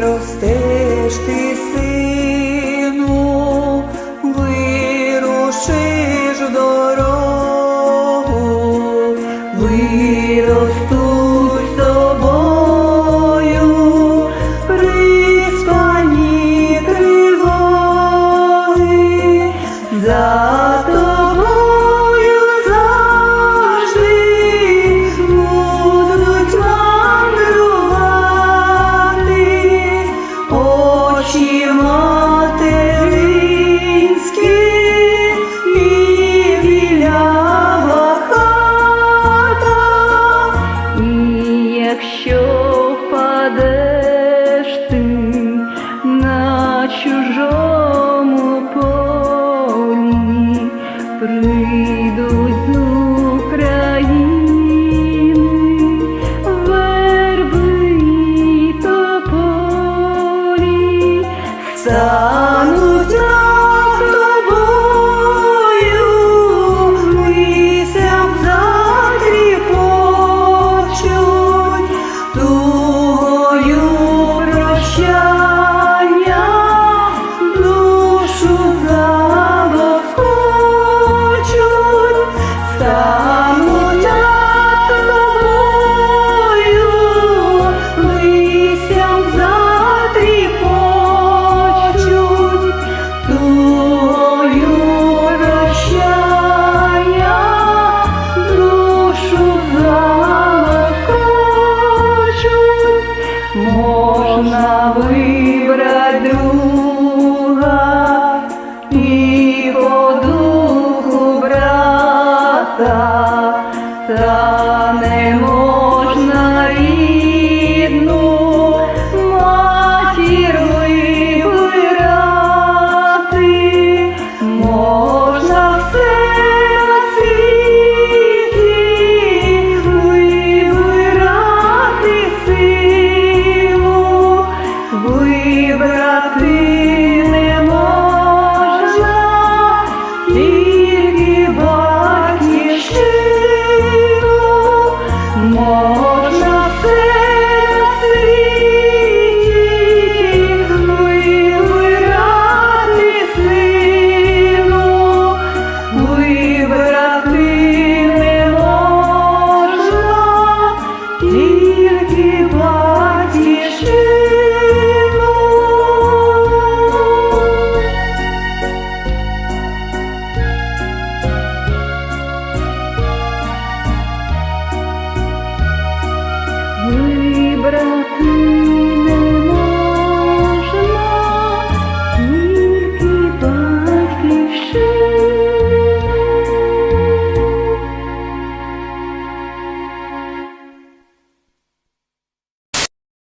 ростеш ти, сину, вирушиш дорогу. Вийду з України, верби тополі стану. та, та не можна.